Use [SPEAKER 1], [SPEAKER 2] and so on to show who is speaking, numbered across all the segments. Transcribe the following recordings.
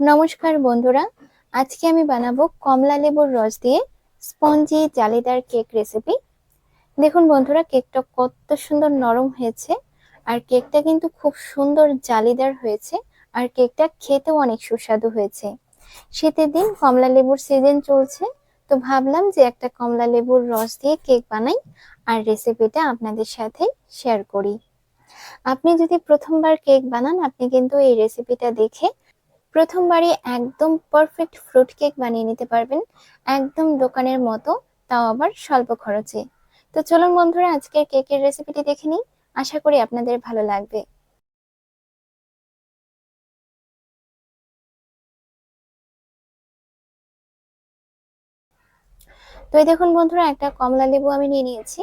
[SPEAKER 1] নমস্কার বন্ধুরা, আজকে আমি বানাবো কমলা লেবুর রস দিয়ে স্পঞ্জি জালিদার কেক রেসিপি দেখুন বন্ধুরা, কেকটা কত সুন্দর নরম হয়েছে আর কেকটা কিন্তু খুব সুন্দর জালিদার হয়েছে আর কেকটা খেতেও অনেক সুস্বাদু হয়েছে। শীতের দিন কমলা লেবুর সিজন চলছে, তো ভাবলাম যে একটা কমলা লেবুর রস দিয়ে কেক বানাই আর রেসিপিটা আপনাদের সাথে শেয়ার করি। আপনি যদি প্রথমবার কেক বানান, আপনি কিন্তু এই রেসিপিটা দেখে প্রথমবারই একদম পারফেক্ট ফ্রুট কেক বানিয়ে নিতে পারবেন, একদম দোকানের মতো, তাও আবার স্বল্প খরচে। তো চলুন বন্ধুরা, আজকের কেকের রেসিপিটি দেখে নিই। আশা করি আপনাদের ভালো লাগবে। তো এই দেখুন বন্ধুরা, একটা কমলা লেবু আমি নিয়ে নিয়েছি।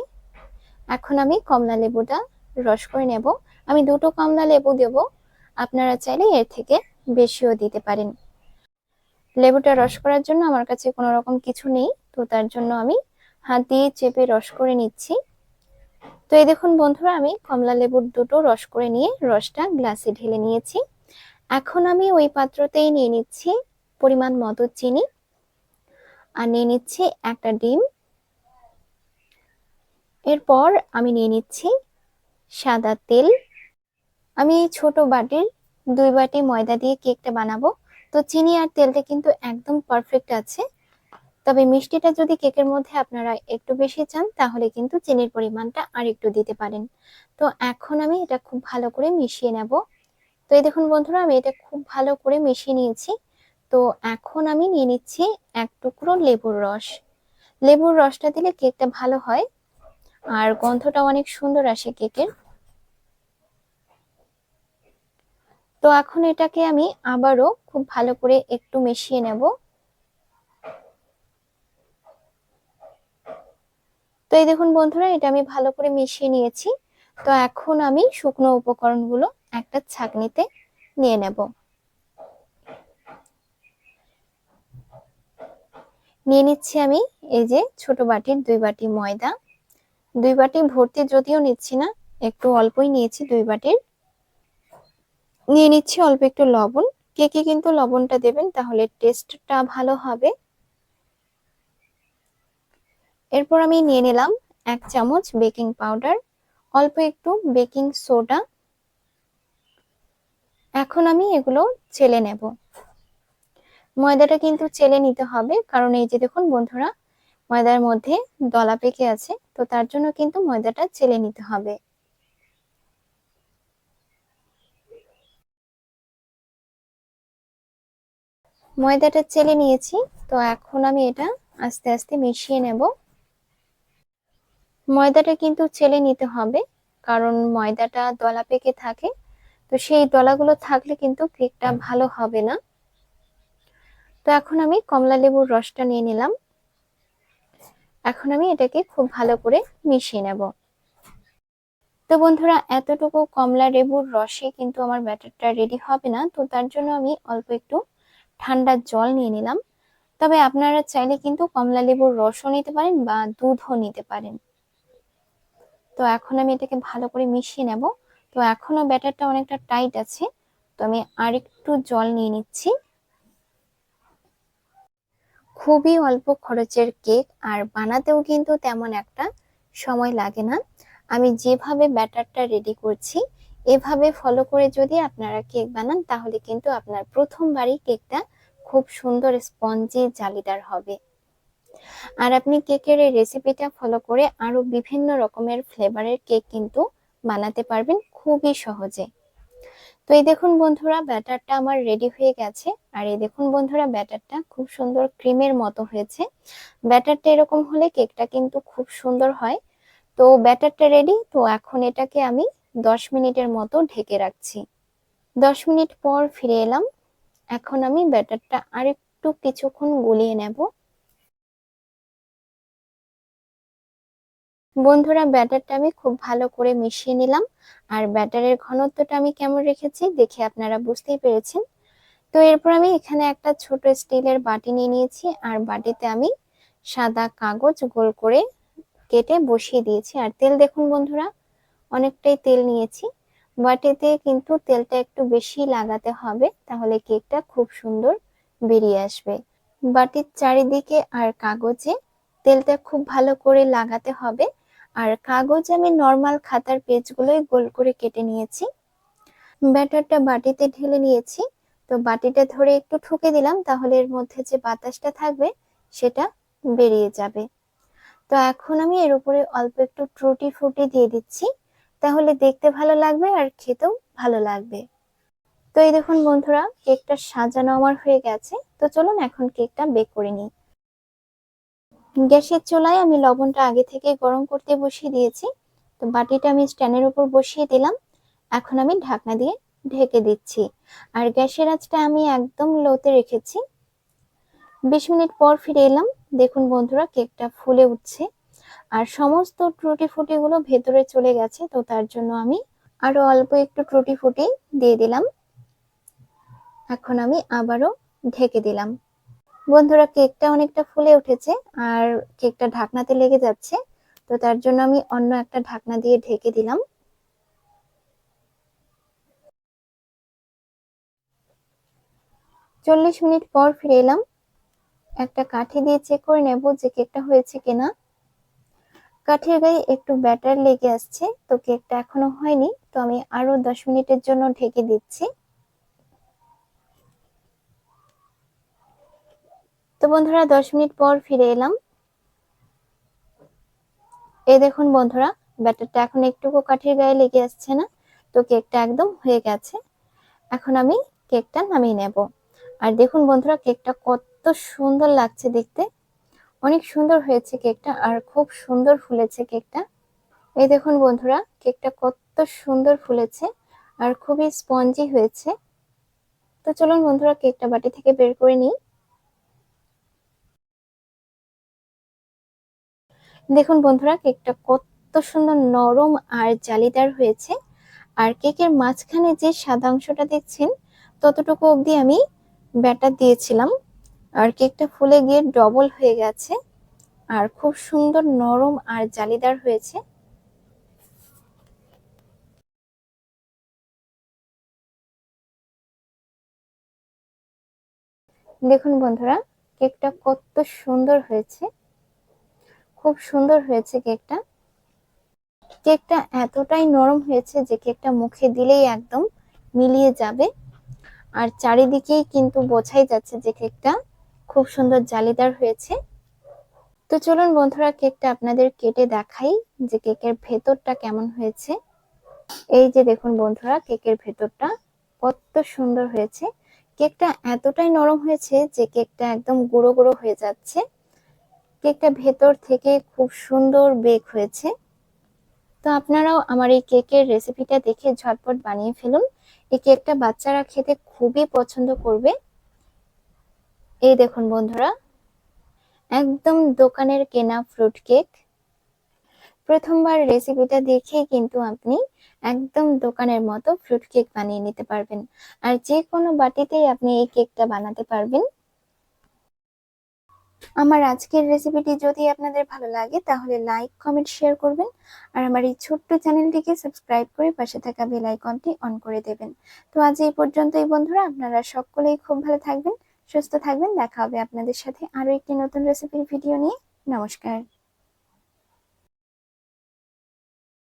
[SPEAKER 1] এখন আমি কমলা লেবুটা রস করে নেব। আমি দুটো কমলা লেবু দেব। আপনারা চাইলে এর থেকে বেশিও দিতে পারেন। লেবুটা রস করার জন্য আমার কাছে কোনো রকম কিছু নেই, তো তার জন্য আমি হাত দিয়ে চেপে রস করে নিচ্ছি। তো এই দেখুন বন্ধুরা, আমি কমলা লেবুর দুটো রস করে নিয়ে রসটা গ্লাসে ঢেলে নিয়েছি। এখন আমি ওই পাত্রতেই নিয়ে নিচ্ছি পরিমাণ মতো চিনি আর নিয়ে নিচ্ছি একটা ডিম। এরপর আমি নিয়ে নিচ্ছি সাদা তেল। আমি ছোট বাটির দুই বাটি ময়দা দিয়ে কেকটা বানাবো। তো চিনি আর তেলটা কিন্তু একদম পারফেক্ট আছে। তবে মিষ্টিটা যদি কেকের মধ্যে আপনারা একটু বেশি চান, তাহলে কিন্তু চিনির পরিমাণটা আর একটু দিতে পারেন। তো এখন আমি এটা খুব ভালো করে মিশিয়ে নেব। তো এই দেখুন বন্ধুরা, আমি এটা খুব ভালো করে মিশিয়ে নিয়েছি। তো এখন আমি নিয়ে নিচ্ছি এক টুকরো লেবুর রস। লেবুর রসটা দিলে কেকটা ভালো হয়। আর গন্ধটা অনেক সুন্দর আসে কেকের। তো এখন এটাকে আমি আবারও খুব ভালো করে একটু মিশিয়ে নেব। তো এই দেখুন বন্ধুরা, এটা আমি ভালো করে মিশিয়ে নিয়েছি। তো এখন আমি শুকনো উপকরণগুলো একটা ছাকনিতে নিয়ে নেব। নিয়ে নিচ্ছি আমি এই যে ছোট বাটির দুই বাটি ময়দা। দুই বাটি ভর্তি যদিও নিচ্ছি না, একটু অল্পই নিয়েছি দুই বাটির। নিয়ে নিচ্ছি অল্প একটু লবণ। কেকে কিন্তু লবণটা দেবেন তাহলে টেস্টটা ভালো হবে। এরপর আমি নিয়ে নিলাম এক চামচ বেকিং পাউডার অল্প একটু বেকিং সোডা এখন আমি এগুলো চেলে নেব। ময়দাটা কিন্তু চেলে নিতে হবে, কারণ এই যে দেখুন বন্ধুরা, ময়দার মধ্যে দলা পেকে আছে, তো তার জন্য কিন্তু ময়দাটা চেলে নিতে হবে। ময়দাটা চেলে নিয়েছি, তো এখন আমি এটা আস্তে আস্তে মিশিয়ে নেব। ময়দাটা কিন্তু চেলে নিতে হবে, কারণ ময়দাটা দলা পেকে থাকে, তো সেই দলাগুলো থাকলে কিন্তু কেকটা ভালো হবে না। তো এখন আমি কমলা লেবুর রসটা নিয়ে নিলাম। এখন আমি এটাকে খুব ভালো করে মিশিয়ে নেব। তো বন্ধুরা, এতটুকু কমলা লেবুর রসে কিন্তু আমার ব্যাটারটা রেডি হবে না, তো তার জন্য আমি অল্প একটু ঠান্ডা জল নিয়ে নিলাম। তবে আপনারা চাইলে কিন্তু কমলা লেবুর রসও নিতে পারেন বা দুধও নিতে পারেন। তো এখন আমি এটাকে ভালো করে মিশিয়ে নেব। তো এখনও ব্যাটারটা অনেকটা টাইট আছে। তো আমি আরেকটু জল নিয়ে নিচ্ছি। খুবই অল্প খরচের কেক আর বানাতেও কিন্তু তেমন একটা সময় লাগে না। আমি যেভাবে ব্যাটারটা রেডি করছি এভাবে ফলো করে যদি আপনারা কেক বানান, তাহলে কিন্তু আপনার প্রথমবারই কেকটা খুব সুন্দর স্পঞ্জি জালিদার হবে। আর আপনি কেকের এই রেসিপিটা ফলো করে আরও বিভিন্ন রকমের ফ্লেভারের কেক কিন্তু বানাতে পারবেন খুবই সহজে। তো এই দেখুন বন্ধুরা, ব্যাটারটা আমার রেডি হয়ে গেছে। আর এই দেখুন বন্ধুরা, ব্যাটারটা খুব সুন্দর ক্রিমের মতো হয়েছে। ব্যাটারটা এরকম হলে কেকটা কিন্তু খুব সুন্দর হয়। তো ব্যাটারটা রেডি তো এখন এটাকে আমি দশ মিনিটের মতো ঢেকে রাখছি। দশ মিনিট পর ফিরে এলাম। এখন আমি ব্যাটারটা আরেকটু কিছুক্ষণ গুলিয়ে নেব। বন্ধুরা, ব্যাটারটা আমি খুব ভালো করে মিশিয়ে নিলাম। আর ব্যাটারের ঘনত্বটা আমি কেমন রেখেছি দেখে আপনারা বুঝতেই পেরেছেন। তো এরপর আমি এখানে একটা ছোট স্টিলের বাটি নিয়ে নিয়েছি। আর বাটিতে আমি সাদা কাগজ গোল করে কেটে বসিয়ে দিয়েছি। আর তেল দেখুন বন্ধুরা অনেকটাই তেল নিয়েছি। বাটিতে কিন্তু তেলটা একটু বেশি লাগাতে হবে, তাহলে কেকটা খুব সুন্দর বেরিয়ে আসবে। বাটির চারিদিকে আর কাগজে তেলটা খুব ভালো করে লাগাতে হবে। আর কাগজ আমি নর্মাল খাতার পেজগুলোই গোল করে কেটে নিয়েছি। ব্যাটারটা বাটিতে ঢেলে নিয়েছি। তো বাটিটা ধরে একটু ঠুকে দিলাম, তাহলে এর মধ্যে যে বাতাসটা থাকবে, সেটা বেরিয়ে যাবে। তো এখন আমি এর উপরে অল্প একটু ট্রুটি ফুটি দিয়ে দিচ্ছি। তাহলে দেখতে ভালো লাগবে আর খেতেও ভালো লাগবে। তো এই দেখুন বন্ধুরা, কেকটা সাজানো আমার হয়ে গেছে। তো চলুন এখন কেকটা বেক করে নিই। গ্যাসের চুলায় আমি লবণটা আগে থেকে গরম করতে বসিয়ে দিয়েছি। তো বাটিটা আমি স্ট্যান্ডের উপর বসিয়ে দিলাম। এখন আমি ঢাকনা দিয়ে ঢেকে দিচ্ছি। আর গ্যাসের আঁচটা আমি একদম লোতে রেখেছি। বিশ মিনিট পর ফিরে এলাম। দেখুন বন্ধুরা, কেকটা ফুলে উঠছে। আর সমস্ত ট্রুটি ফুটি গুলো ভেতরে চলে গেছে, তো তার জন্য আমি আরও অল্প একটু ত্রুটি ফুটি দিয়ে দিলাম। এখন আমি আবারও ঢেকে দিলাম। বন্ধুরা, কেকটা অনেকটা ফুলে উঠেছে আর কেকটা ঢাকনাতে লেগে যাচ্ছে, তো তার জন্য আমি অন্য একটা ঢাকনা দিয়ে ঢেকে দিলাম। চল্লিশ মিনিট পর ফিরে এলাম। একটা কাঠি দিয়ে চেক করে নেব যে কেকটা হয়েছে কিনা। কাঠের গায়ে একটু ব্যাটার লেগে আসছে, তো কেকটা এখনও হয়নি, তো আমি আরও দশ মিনিটের জন্য ঢেকে দিচ্ছি। তো বন্ধুরা, দশ মিনিট পর ফিরে এলাম। এই দেখুন বন্ধুরা, ব্যাটারটা এখন একটুকু কাঠের গায়ে লেগে আসছে না, তো কেকটা একদম হয়ে গেছে। এখন আমি কেকটা নামিয়ে নেব। আর দেখুন বন্ধুরা, কেকটা কত সুন্দর লাগছে দেখতে। অনেক সুন্দর হয়েছে কেকটা আর খুব সুন্দর ফুলেছে কেকটা। এই দেখুন বন্ধুরা, কেকটা কত সুন্দর ফুলেছে আর খুবই স্পঞ্জি হয়েছে। তো চলুন বন্ধুরা, কেকটা বাটি থেকে বের করে নিই। দেখুন বন্ধুরা, কেকটা কত সুন্দর নরম আর জালিদার হয়েছে। আর কেকের মাঝখানে যে সাদা অংশটা দেখছেন, ততটুকু অবধি আমি ব্যাটার দিয়েছিলাম। আর কেকটা ফুলে গিয়ে ডবল হয়ে গেছে। আর খুব সুন্দর নরম আর জালিদার হয়েছে। দেখুন বন্ধুরা, কেকটা কত সুন্দর হয়েছে। খুব সুন্দর হয়েছে কেকটা। কেকটা এতটাই নরম হয়েছে যে কেকটা মুখে দিলেই একদম মিলিয়ে যাবে। আর চারিদিকেই কিন্তু বোঝাই যাচ্ছে যে কেকটা খুব সুন্দর জালিদার হয়েছে। তো চলুন বন্ধুরা কেকটা আপনাদের কেটে দেখাই যে কেকের ভেতরটা কেমন হয়েছে। এই যে দেখুন বন্ধুরা, কেকের ভেতরটা কত সুন্দর হয়েছে। কেকটা এতটাই নরম হয়েছে যে কেকটা একদম গুঁড়ো গুঁড়ো হয়ে যাচ্ছে। কেকটা ভেতর থেকে খুব সুন্দর বেক হয়েছে। তো আপনারাও আমার এই কেকের রেসিপিটা দেখে ঝটপট বানিয়ে ফেলুন। এই কেকটা বাচ্চারা খেতে খুবই পছন্দ করবে। এই দেখুন বন্ধুরা, একদম দোকানের কেনা ফ্রুট কেক প্রথমবার রেসিপিটা দেখে কিন্তু আপনি একদম দোকানের মতো ফ্রুট কেক বানিয়ে নিতে পারবেন। আর যে কোনো বাটিতেই আপনি এই কেকটা বানাতে পারবেন। আমার আজকের রেসিপিটি যদি আপনাদের ভালো লাগে, তাহলে লাইক কমেন্ট শেয়ার করবেন। আর আমার এই ছোট্ট চ্যানেলটিকে সাবস্ক্রাইব করে পাশে থাকা বেল আইকনটি অন করে দেবেন। তো আজ এই পর্যন্তই বন্ধুরা, আপনারা সকলেই খুব ভালো থাকবেন। সুস্থ থাকবেন। দেখা হবে আপনাদের সাথে আরও একটি নতুন রেসিপির ভিডিও নিয়ে। নমস্কার।